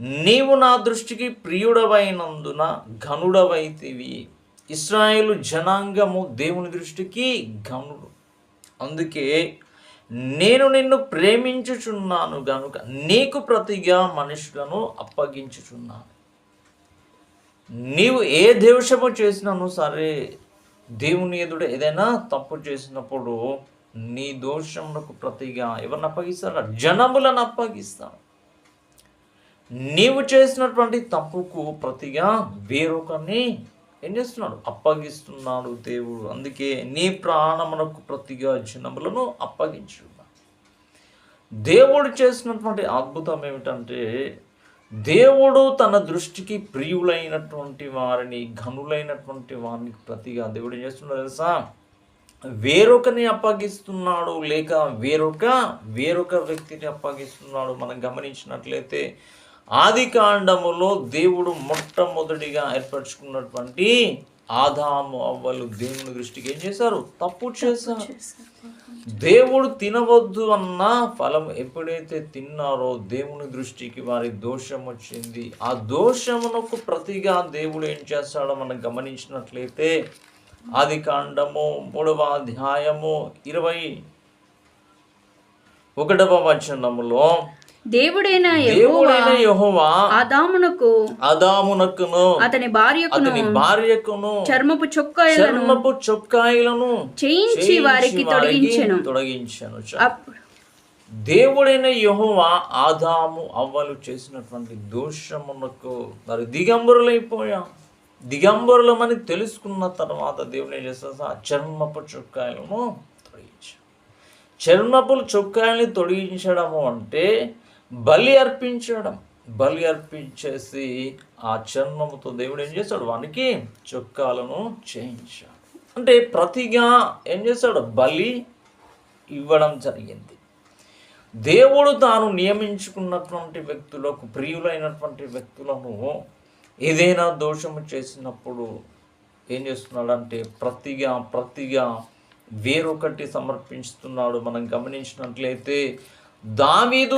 నీవు నా దృష్టికి ప్రియుడవైనందున ఘనుడవైతివి. ఇస్రాయేలు జనాంగము దేవుని దృష్టికి ఘనుడు. అందుకే నేను నిన్ను ప్రేమించుచున్నాను గనుక నీకు ప్రతిగా మనుషులను అప్పగించుచున్నాను. నీవు ఏ దోషము చేసినాను సరే దేవుని ఎదుడు ఏదైనా తప్పు చేసినప్పుడు నీ దోషములకు ప్రతిగా ఎవరిని అప్పగిస్తారా జనములను అప్పగిస్తాను నీవు చేసినటువంటి తప్పుకు ప్రతిగా వేరొకరిని ఏం చేస్తున్నాడు? అప్పగిస్తున్నాడు దేవుడు. అందుకే నీ ప్రాణమునకు ప్రతిగా జనములను అప్పగించు దేవుడు చేసినటువంటి అద్భుతం ఏమిటంటే దేవుడు తన దృష్టికి ప్రియులైనటువంటి వారిని ఘనులైనటువంటి వారిని ప్రతిగా దేవుడు ఏం చేస్తున్నాడు తెలుసా? వేరొకని అప్పగిస్తున్నాడు లేక వేరొక వేరొక వ్యక్తిని అప్పగిస్తున్నాడు. మనం గమనించినట్లయితే ఆది కాండములో దేవుడు మొట్టమొదటిగా ఏర్పరచుకున్నటువంటి ఆదాము అవ్వలు దేవుని దృష్టికి ఏం చేశారు? తప్పు చేశారు. దేవుడు తినవద్దు అన్న ఫలం ఎప్పుడైతే తిన్నారో దేవుని దృష్టికి వారి దోషం వచ్చింది. ఆ దోషమునకు ప్రతిగా దేవుడు ఏం చేస్తాడో మనం గమనించినట్లయితే ఆది కాండము మూడవ అధ్యాయము ఇరవై ఒకటవ వచనములో దేవుడైన దేవుడైన యెహోవా ఆదామునకు అతని భార్యకును అతని భార్యకును చర్మపు చొక్కాయలను చర్మపు చొక్కాయిలను చేయించి వారికి తొలగించాను దేవుడైన యెహోవా ఆదాము అవ్వలు చేసినటువంటి దోషమునకు మరి దిగంబరులైపోయాం. దిగంబరులమని తెలుసుకున్న తర్వాత దేవుడు ఏం చేస్తా ఆ చర్మపు చొక్కాయలను తొలగించాడు చర్మపు చొక్కాయల్ని తొలగించడము అంటే బలి అర్పించడం. బలి అర్పించేసి ఆ చర్మముతో దేవుడు ఏం చేస్తాడు వానికి చొక్కాలను చేయించాడు. అంటే ప్రతిగా ఏం చేస్తాడు బలి ఇవ్వడం జరిగింది. దేవుడు తాను నియమించుకున్నటువంటి వ్యక్తులకు ప్రియులైనటువంటి వ్యక్తులను ఏదైనా దోషము చేసినప్పుడు ఏం చేస్తున్నాడంటే ప్రతిగా ప్రతిగా వేరొకటి సమర్పిస్తున్నాడు మనం గమనించినట్లయితే దావీదు